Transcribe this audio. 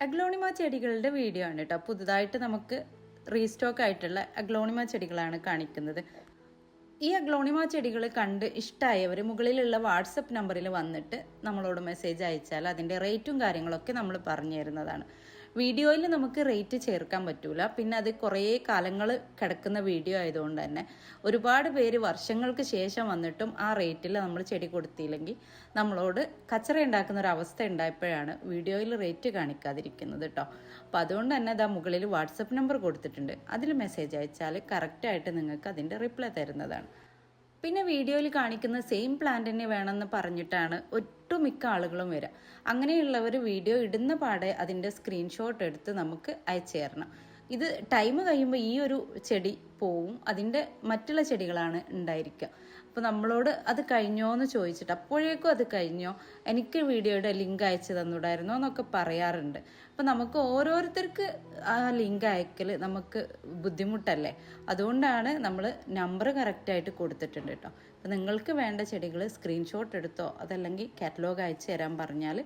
Aglaonema ചെടികളുടെ video ആണ് കേട്ടോ. പുതുതായിട്ട് നമുക്ക് റീസ്റ്റോക്ക് ആയിട്ടുള്ള അഗ്ലോണിമ ചെടികളാണ് കാണിക്കുന്നത്. ഈ അഗ്ലോണിമ ചെടികൾ കണ്ട് ഇഷ്ടമായവർ മുകളിലുള്ള വാട്സപ്പ് നമ്പറിൽ വന്നിട്ട് നമ്മളോട് മെസ്സേജ് അയച്ചാൽ അതിന്റെ റേറ്റും കാര്യങ്ങളൊക്കെ നമ്മൾ പറഞ്ഞു തരുന്നതാണ്. വീഡിയോയിൽ നമുക്ക് റേറ്റ് ചേർക്കാൻ പറ്റൂല. പിന്നെ അത് കുറേ കാലങ്ങൾ കിടക്കുന്ന വീഡിയോ ആയതുകൊണ്ട് തന്നെ ഒരുപാട് പേര് വർഷങ്ങൾക്ക് ശേഷം വന്നിട്ടും ആ റേറ്റിൽ നമ്മൾ ചെടി കൊടുത്തില്ലെങ്കിൽ നമ്മളോട് കച്ചറ ഉണ്ടാക്കുന്ന ഒരു അവസ്ഥ ഉണ്ടായപ്പോഴാണ് വീഡിയോയിൽ റേറ്റ് കാണിക്കാതിരിക്കുന്നത് കേട്ടോ അപ്പോൾ അതുകൊണ്ട് തന്നെ അതാ മുകളിൽ വാട്സപ്പ് നമ്പർ കൊടുത്തിട്ടുണ്ട്. അതിൽ മെസ്സേജ് അയച്ചാൽ കറക്റ്റായിട്ട് നിങ്ങൾക്ക് അതിന്റെ റിപ്ലൈ തരുന്നതാണ്. പിന്നെ വീഡിയോയിൽ കാണിക്കുന്ന സെയിം പ്ലാന്റ് തന്നെ വേണമെന്ന് പറഞ്ഞിട്ടാണ് ഒട്ടുമിക്ക ആളുകളും വരിക അങ്ങനെയുള്ളവർ വീഡിയോ ഇടുന്ന പാടെ അതിന്റെ സ്ക്രീൻഷോട്ട് എടുത്ത് നമുക്ക് അയച്ചു തരണം ഇത് ടൈം കഴിയുമ്പോൾ ഈ ഒരു ചെടി പോവും. അതിന്റെ മറ്റുള്ള ചെടികളാണ് ഉണ്ടായിരിക്കുക. അപ്പോൾ നമ്മളോട് അത് കഴിഞ്ഞോ എന്ന് ചോദിച്ചിട്ട് അപ്പോഴേക്കും അത് കഴിഞ്ഞോ? എനിക്ക് വീഡിയോയുടെ ലിങ്ക് അയച്ചു തന്നൂടായിരുന്നോ എന്നൊക്കെ പറയാറുണ്ട്. അപ്പോൾ നമുക്ക് ഓരോരുത്തർക്ക് ആ ലിങ്ക് അയക്കൽ നമുക്ക് ബുദ്ധിമുട്ടല്ലേ? അതുകൊണ്ടാണ് നമ്മൾ നമ്പർ കറക്റ്റായിട്ട് കൊടുത്തിട്ടുണ്ട് കേട്ടോ. അപ്പോൾ നിങ്ങൾക്ക് വേണ്ട ചെടികൾ സ്ക്രീൻഷോട്ട് എടുത്തോ അതല്ലെങ്കിൽ കാറ്റലോഗ് അയച്ചു തരാൻ പറഞ്ഞാൽ